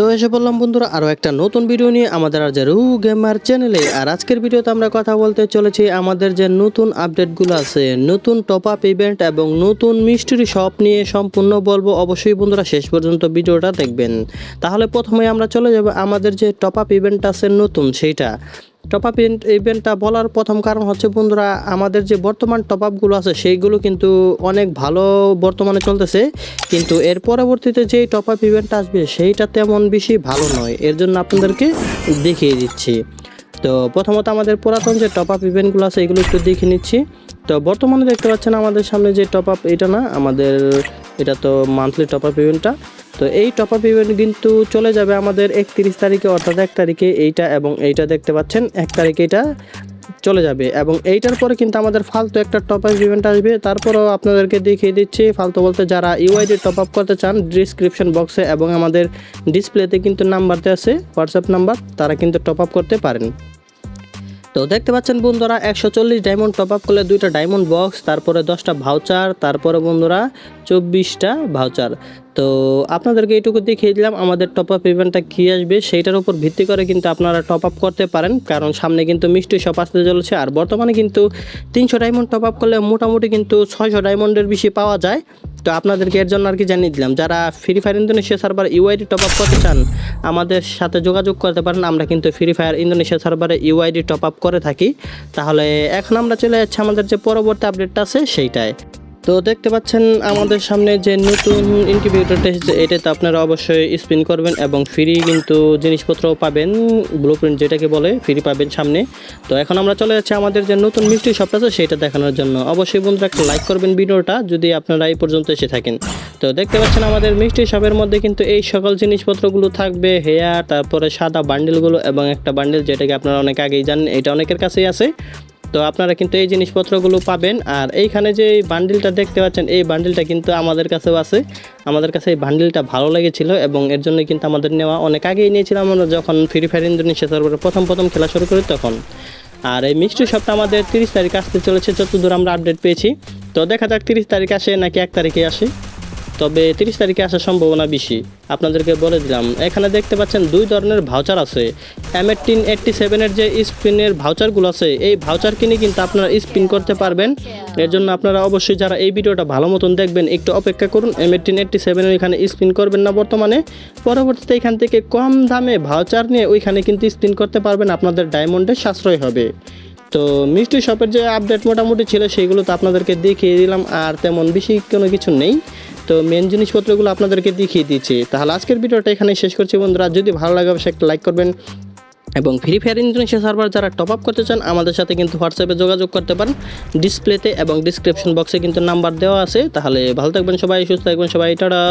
তো এসে বললাম, বন্ধুরা আরও একটা নতুন ভিডিও নিয়ে আমাদের আর যে রু গেমার চ্যানেলে আর আজকের ভিডিওতে আমরা কথা বলতে চলেছি আমাদের যে নতুন আপডেটগুলো আছে, নতুন টপ আপ ইভেন্ট এবং নতুন মিষ্টির শপ নিয়ে সম্পূর্ণ বলব। অবশ্যই বন্ধুরা, শেষ পর্যন্ত ভিডিওটা দেখবেন। তাহলে প্রথমে আমরা চলে যাব, আমাদের যে টপ আপ ইভেন্ট আছে নতুন, সেইটা। টপ আপ ইভেন্টটা বলার প্রথম কারণ হচ্ছে, বন্ধুরা, আমাদের যে বর্তমান টপ আপগুলো আছে, সেইগুলো কিন্তু অনেক ভালো বর্তমানে চলতেছে। কিন্তু এর পরবর্তীতে যেই টপ আপ ইভেন্টটা আসবে, সেইটা তেমন বেশি ভালো নয়। এর জন্য আপনাদেরকে দেখিয়ে দিচ্ছি। তো প্রথমত আমাদের পুরাতন যে টপ আপ ইভেন্টগুলো আছে, এগুলো একটু দেখে নিচ্ছি। তো বর্তমানে দেখতে পাচ্ছেন আমাদের সামনে যে টপ আপ এটা না, আমাদের, এটা তো মান্থলি টপ আপ ইভেন্টটা তো এই টপ আপ ইভেন্ট কিন্তু চলে যাবে আমাদের একত্রিশ তারিখে, অর্থাৎ এক তারিখে এইটা এবং এইটা দেখতে পাচ্ছেন। এক তারিখে এটা চলে যাবে এবং এইটার পরে কিন্তু আমাদের ফালতু একটা টপ আপ ইভেন্ট আসবে। তারপরেও আপনাদেরকে দেখিয়ে দিচ্ছি, ফালতু বলতে যারা ইউআইডি টপ আপ করতে চান ডিসক্রিপশন বক্সে এবং আমাদের ডিসপ্লেতে কিন্তু নাম্বার দেওয়া আছে হোয়াটসঅ্যাপ নাম্বার তারা কিন্তু টপ আপ করতে পারেন। তো দেখতে পাচ্ছেন বন্ধুরা, একশো চল্লিশ ডায়মন্ড টপ আপ করলে দুইটা ডায়মন্ড বক্স তারপরে দশটা ভাউচার তারপরে বন্ধুরা চব্বিশটা ভাউচার তো আপনাদেরকে এইটুকু দেখিয়ে দিলাম, আমাদের টপ আপ ইভেন্টটা কী আসবে সেইটার উপর ভিত্তি করে কিন্তু আপনারা টপ আপ করতে পারেন, কারণ সামনে কিন্তু মিষ্টি শপ আসতে চলেছে, আর বর্তমানে কিন্তু তিনশো ডায়মন্ড টপ আপ করলে মোটামুটি কিন্তু ছয়শো ডায়মন্ডের বেশি পাওয়া যায়। তো আপনাদেরকে এর জন্য আর কি জানিয়ে দিলাম, যারা Free Fire Indonesia server UID top up করতে চান, আমাদের সাথে যোগাযোগ করতে পারেন, আমরা কিন্তু ফ্রি ফায়ার ইন্দোনেশিয়া সার্ভারে ইউআইডি টপ আপ করে থাকি। তাহলে এখন আমরা চলে যাচ্ছি, আমাদের যে পরবর্তী আপডেটটা আছে সেইটায়। তো দেখতে পাচ্ছেন আমাদের সামনে যে নতুন ইনকিউবেটরটা এসেছে, এটাতে আপনারা অবশ্যই স্পিন করবেন এবং ফ্রি কিন্তু জিনিসপত্রও পাবেন ব্লু প্রিন্ট যেটাকে বলে ফ্রি পাবেন সামনে। তো এখন আমরা চলে যাচ্ছি আমাদের যে নতুন মিষ্টি শপটা আছে, সেটা দেখানোর জন্য। অবশ্যই বন্ধুরা একটা লাইক করবেন ভিডিওটা, যদি আপনারা এই পর্যন্ত এসে থাকেন। তো দেখতে পাচ্ছেন আমাদের মিষ্টি শপের মধ্যে কিন্তু এই সকল জিনিসপত্রগুলো থাকবে হেয়ার তারপরে সাদা বান্ডেলগুলো এবং একটা বান্ডেল যেটাকে আপনারা অনেক আগেই জানেন, এটা অনেকের কাছেই আছে। তো আপনারা কিন্তু এই জিনিসপত্রগুলো পাবেন। আর এইখানে যে বান্ডিলটা দেখতে পাচ্ছেন, এই বান্ডিলটা কিন্তু আমাদের কাছেও আছে। আমাদের কাছে এই বান্ডিলটা ভালো লেগেছিল এবং এর জন্য কিন্তু আমাদের নেওয়া অনেক আগেই নিয়েছিলাম আমরা যখন ফ্রি ফায়ার ইন্দোনেশিয়া সার্ভারে প্রথম প্রথম খেলা শুরু করি তখন। আর এই মিষ্টি সপ্তাহ আমাদের তিরিশ তারিখ আসতে চলেছে, যতদূর আমরা আপডেট পেয়েছি। তো দেখা যাক তিরিশ তারিখ আসে নাকি এক তারিখে আসে। তবে তিরিশ তারিখে আসার সম্ভাবনা বেশি। আপনাদেরকে বলে দিলাম, এখানে দেখতে পাচ্ছেন দুই ধরনের ভাউচার আছে। এম এইটিন এইটটি সেভেনের যে স্পিনের ভাউচারগুলো আছে, এই ভাউচার কিনে কিন্তু আপনারা স্পিন করতে পারবেন। এর জন্য আপনারা অবশ্যই যারা এই ভিডিওটা ভালো মতন দেখবেন, একটু অপেক্ষা করুন। এম এইটিন এইটটি সেভেনের এখানে স্পিন করবেন না বর্তমানে। পরবর্তীতে এখান থেকে কম দামে ভাউচার নিয়ে ওইখানে কিন্তু স্পিন করতে পারবেন, আপনাদের ডায়মন্ডের সাশ্রয় হবে। তো মিষ্টি শপের যে আপডেট মোটামুটি ছিল সেইগুলো তো আপনাদেরকে দেখিয়ে দিলাম, আর তেমন বেশি কোনো কিছু নেই। তো মেন জিনিসপত্রগুলো আপনাদেরকে দেখিয়ে দিচ্ছি। তাহলে আজকের ভিডিওটা এখানে শেষ করছি বন্ধুরা। যদি ভালো লাগে অবশ্যই একটা লাইক করবেন এবং ফ্রি ফায়ার ইন্দোনেশিয়া সার্ভার যারা টপ আপ করতে চান, আমাদের সাথে কিন্তু হোয়াটসঅ্যাপে যোগাযোগ করতে পারেন। ডিসপ্লেতে এবং ডিসক্রিপশন বক্সে কিন্তু নাম্বার দেওয়া আছে। তাহলে ভালো থাকবেন সবাই, সুস্থ থাকবেন সবাই। টাটা!